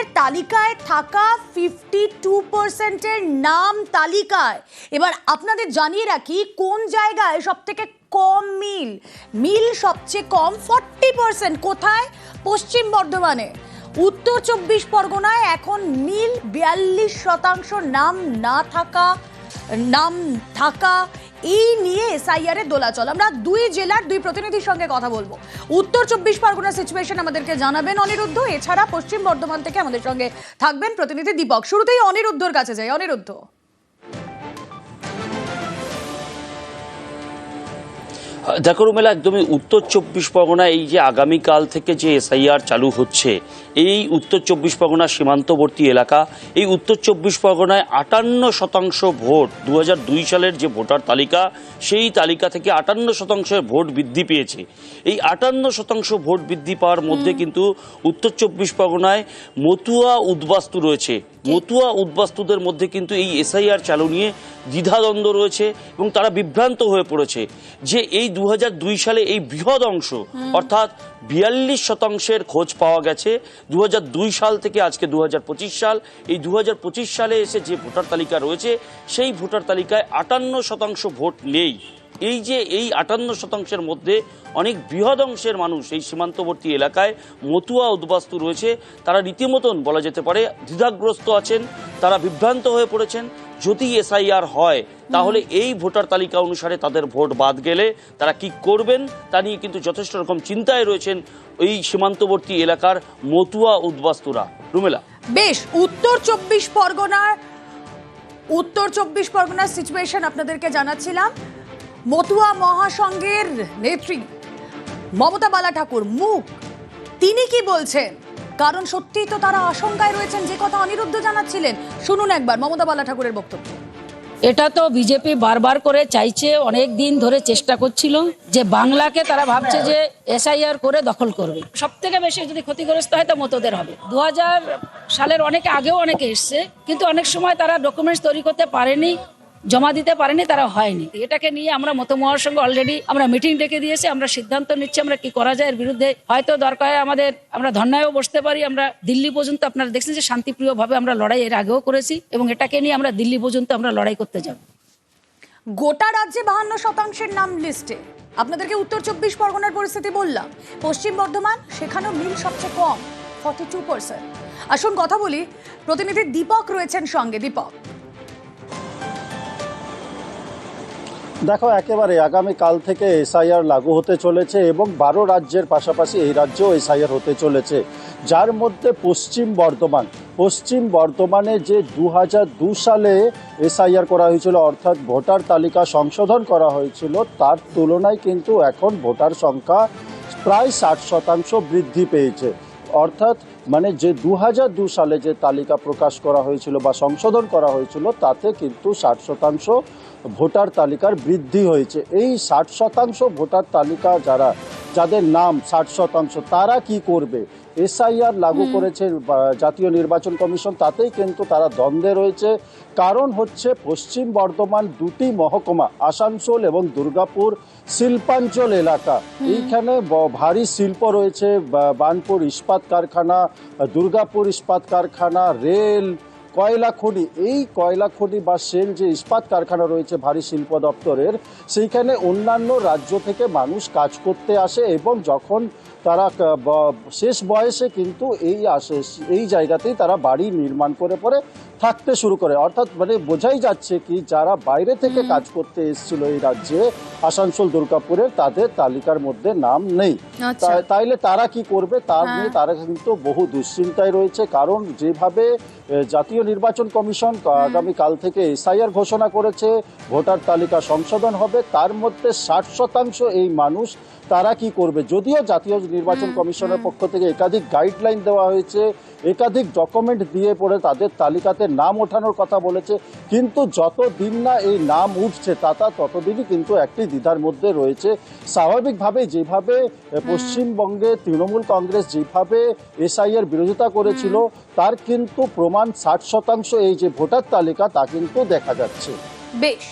ভোটারের তালিকায় থাকা ফিফটি টু পার্সেন্টের নাম তালিকায়। এবার আপনাদের জানিয়ে রাখি, কোন জায়গায় সব থেকে কম মিল? মিল সবচেয়ে কম ফর্টি পার্সেন্ট কোথায়? পশ্চিম বর্ধমানে। উত্তর চব্বিশ পরগনায় এখন মিল বিয়াল্লিশ শতাংশ নাম না থাকা, নাম থাকা এই নিয়ে এসআইআর এর দোলাচল। আমরা দুই জেলার দুই প্রতিনিধির সঙ্গে কথা বলব। উত্তর চব্বিশ পরগনার সিচুয়েশন আমাদেরকে জানাবেন অনিরুদ্ধ। এছাড়া পশ্চিম বর্ধমান থেকে আমাদের সঙ্গে থাকবেন প্রতিনিধি দীপক। শুরুতেই অনিরুদ্ধর কাছে যাই। অনিরুদ্ধ। দেখো রুমেলা একদমই উত্তর চব্বিশ পরগনা, এই যে আগামীকাল থেকে যে এসআইআর চালু হচ্ছে, এই উত্তর চব্বিশ পরগনা সীমান্তবর্তী এলাকা, এই উত্তর চব্বিশ পরগনায় আটান্ন শতাংশ ভোট দু দুই সালের যে ভোটার তালিকা, সেই তালিকা থেকে আটান্ন শতাংশের ভোট বৃদ্ধি পেয়েছে। এই আটান্ন শতাংশ ভোট বৃদ্ধি পাওয়ার মধ্যে কিন্তু উত্তর চব্বিশ পরগনায় মতুয়া উদ্বাস্তু রয়েছে। মতুয়া উদ্বাস্তুদের মধ্যে কিন্তু এই এসআইআর চালু নিয়ে দ্বিধাদ্বন্দ্ব রয়েছে এবং তারা বিভ্রান্ত হয়ে পড়েছে যে এই দু দুই সালে এই বৃহৎ অংশ অর্থাৎ বিয়াল্লিশ শতাংশের খোঁজ পাওয়া গেছে। দু দুই সাল থেকে আজকে দু হাজার পঁচিশ সাল এই দু হাজার পঁচিশ সালে এসে যে ভোটার তালিকা রয়েছে সেই ভোটার তালিকায় আটান্ন শতাংশ ভোট নেই। এই যে এই আটান্ন শতাংশের মধ্যে অনেক বৃহৎ অংশের মানুষ এই সীমান্তবর্তী এলাকায় মতুয়া উদ্বাস্তু রয়েছে তারা রীতিমতন বলা যেতে পারে দ্বিধাগ্রস্ত আছেন তারা বিভ্রান্ত হয়ে পড়েছেন যদি এসআইআর হয় তাহলে এই ভোটার তালিকা অনুসারে তাদের ভোট বাদ গেলে তারা কি করবেন তা নিয়ে কিন্তু যথেষ্ট রকম চিন্তায় রয়েছেন এই সীমান্তবর্তী এলাকার মতুয়া উদ্বাস্তুরা। রুমেলা। বেশ উত্তর চব্বিশ পরগনার উত্তর চব্বিশ পরগনার সিচুয়েশন আপনাদেরকে জানাচ্ছিলাম। মতুয়া মহাসংঘের নেত্রী মমতা বালা ঠাকুর মুখ। তিনি কি বলছেন? কারণ সত্যিই তো তারা আশঙ্কায় রয়েছেন, যে কথা অনিরুদ্ধ জানাচ্ছিলেন। শুনুন একবার মমতা বালা ঠাকুরের বক্তব্য। এটা তো বিজেপি বারবার করে চাইছে, অনেক দিন ধরে চেষ্টা করছিল, যে বাংলাকে তারা ভাবছে যে এসআইআর করে দখল করবে। সব থেকে বেশি যদি ক্ষতিগ্রস্ত হয়, তো মতদের হবে। দু হাজার সালের অনেকে আগেও অনেকে এসছে, কিন্তু অনেক সময় তারা ডকুমেন্টস তৈরি করতে পারেনি জমা দিতে পারেনি, তারা হয়নি। এটাকে নিয়ে আমরা মত সঙ্গে অলরেডি আমরা মিটিং ডেকে দিয়েছি, আমরা সিদ্ধান্ত নিচ্ছি আমরা কি করা যায় এর বিরুদ্ধে। হয়তো দরকার আমাদের, আমরা ধর্নায়ও বসতে পারি, আমরা দিল্লি পর্যন্ত আপনারা দেখছেন যে শান্তিপ্রিয়ভাবে আমরা লড়াই এর আগেও করেছি এবং এটাকে নিয়ে আমরা দিল্লি পর্যন্ত আমরা লড়াই করতে যাব। গোটা রাজ্যে বাহান্ন শতাংশের নাম লিস্টে আপনাদেরকে উত্তর চব্বিশ পরগনার পরিস্থিতি বললাম। পশ্চিম বর্ধমান, সেখানেও মিল সবচেয়ে কম ফর্টি টু পার্সেন্ট আসুন কথা বলি, প্রতিনিধি দীপক রয়েছেন সঙ্গে। দীপক। দেখো, একেবারে আগামী কাল থেকে এসআইআর লাগু হতে চলেছে এবং বারো রাজ্যের পাশাপাশি এই রাজ্যেও এসআইআর হতে চলেছে। যার মধ্যে পশ্চিম বর্ধমান, পশ্চিম বর্ধমানে যে দু দু সালে এসআইআর করা হয়েছিল, অর্থাৎ ভোটার তালিকা সংশোধন করা হয়েছিল, তার তুলনায় কিন্তু এখন ভোটার সংখ্যা প্রায় ষাট শতাংশ বৃদ্ধি পেয়েছে। অর্থাৎ মানে যে দু দু সালে যে তালিকা প্রকাশ করা হয়েছিল বা সংশোধন করা হয়েছিল তাতে কিন্তু ষাট শতাংশ ভোটার তালিকার বৃদ্ধি হয়েছে। এই ষাট শতাংশ ভোটার তালিকা যারা যাদের নাম ষাট শতাংশ তারা কি করবে? এসআইআর লাগু করেছে জাতীয় নির্বাচন কমিশন তাতেই কিন্তু তারা দ্বন্দ্বে রয়েছে। কারণ হচ্ছে পশ্চিম বর্ধমান দুটি মহকুমা আসানসোল এবং দুর্গাপুর শিল্পাঞ্চল এলাকা। এইখানে ভারী শিল্প রয়েছে বা- বার্নপুর ইস্পাত কারখানা দুর্গাপুর ইস্পাত কারখানা রেল কয়লা খনি এই কয়লা খনি বা সেল যে ইস্পাত কারখানা রয়েছে ভারী শিল্প দপ্তরের সেইখানে অন্যান্য রাজ্য থেকে মানুষ কাজ করতে আসে এবং যখন তারা শেষ বয়সে কিন্তু এই আসে এই জায়গাতেই তারা বাড়ি নির্মাণ করে পরে থাকতে শুরু করে। অর্থাৎ মানে বোঝাই যাচ্ছে কি যারা বাইরে থেকে কাজ করতে এসেছিল এই রাজ্যে আসানসোল দুর্গাপুরের তাদের তালিকার মধ্যে নাম নেই। আচ্ছা। তাইলে তারা কি করবে? তার নিয়ে তারা কিন্তু বহু দুশ্চিন্তায় রয়েছে কারণ যেভাবে এ, জাতীয় নির্বাচন কমিশন আগামী কাল থেকে এসআইআর ঘোষণা করেছে ভোটার তালিকা সংশোধন হবে তার মধ্যে ষাট শতাংশ এই মানুষ তারা কি করবে? যদিও জাতীয় নির্বাচন কমিশনের পক্ষ থেকে একাধিক গাইডলাইন দেওয়া হয়েছে একাধিক ডকুমেন্ট দিয়ে পড়ে তাদের তালিকাতে নাম ওঠানোর কথা বলেছে কিন্তু যত দিন না এই নাম উঠছে তাতা ততদিনই কিন্তু একটি দ্বিধার মধ্যে রয়েছে। স্বাভাবিকভাবে যেভাবে পশ্চিমবঙ্গে তৃণমূল কংগ্রেস যেভাবে এসআইয়ের বিরোধিতা করেছিল তার কিন্তু প্রমাণ ষাট শতাংশ এই যে ভোটার তালিকা তা কিন্তু দেখা যাচ্ছে। বেশ